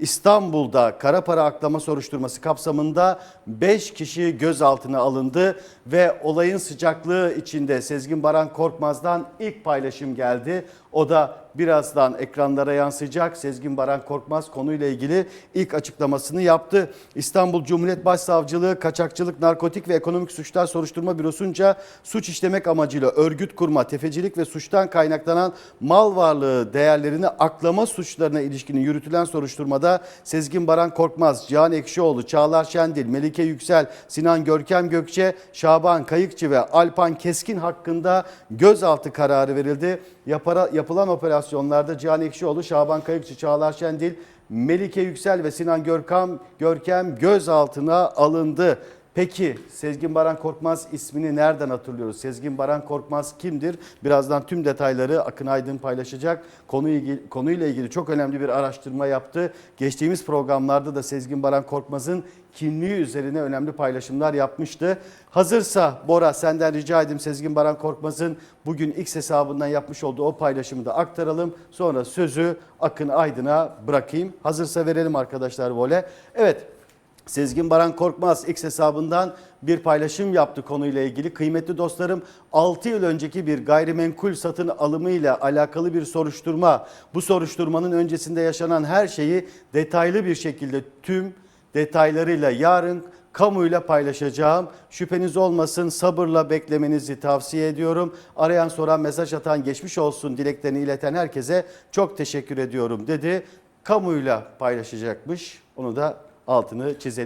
İstanbul'da kara para aklama soruşturması kapsamında 5 kişi gözaltına alındı ve olayın sıcaklığı içinde Sezgin Baran Korkmaz'dan ilk paylaşım geldi. O da birazdan ekranlara yansıyacak. Sezgin Baran Korkmaz konuyla ilgili ilk açıklamasını yaptı. İstanbul Cumhuriyet Başsavcılığı Kaçakçılık, Narkotik ve Ekonomik Suçlar Soruşturma Bürosu'nca suç işlemek amacıyla örgüt kurma, tefecilik ve suçtan kaynaklanan mal varlığı değerlerini aklama suçlarına ilişkin yürütülen soruşturmada Sezgin Baran Korkmaz, Cihan Ekşioğlu, Çağlar Şendil, Melike Yüksel, Sinan Görkem Gökçe, Şaban Kayıkçı ve Alpan Keskin hakkında gözaltı kararı verildi. Yapara, yapılan operasyonlarda Cihan Ekşioğlu, Şaban Kayıkçı, Çağlar Şendil, Melike Yüksel ve Sinan Görkem, Görkem gözaltına alındı. Peki Sezgin Baran Korkmaz ismini nereden hatırlıyoruz? Sezgin Baran Korkmaz kimdir? Birazdan tüm detayları Akın Aydın paylaşacak. Konuyla ilgili, konuyla ilgili çok önemli bir araştırma yaptı. Geçtiğimiz programlarda da Sezgin Baran Korkmaz'ın kimliği üzerine önemli paylaşımlar yapmıştı. Hazırsa Bora senden rica edeyim Sezgin Baran Korkmaz'ın bugün X hesabından yapmış olduğu o paylaşımı da aktaralım. Sonra sözü Akın Aydın'a bırakayım. Hazırsa verelim arkadaşlar vole. Evet Sezgin Baran Korkmaz X hesabından bir paylaşım yaptı konuyla ilgili. Kıymetli dostlarım 6 yıl önceki bir gayrimenkul satın alımıyla alakalı bir soruşturma. Bu soruşturmanın öncesinde yaşanan her şeyi detaylı bir şekilde tüm detaylarıyla yarın kamuyla paylaşacağım. Şüpheniz olmasın sabırla beklemenizi tavsiye ediyorum. Arayan soran mesaj atan geçmiş olsun dileklerini ileten herkese çok teşekkür ediyorum dedi. Kamuyla paylaşacakmış. Onu da altını çizelim.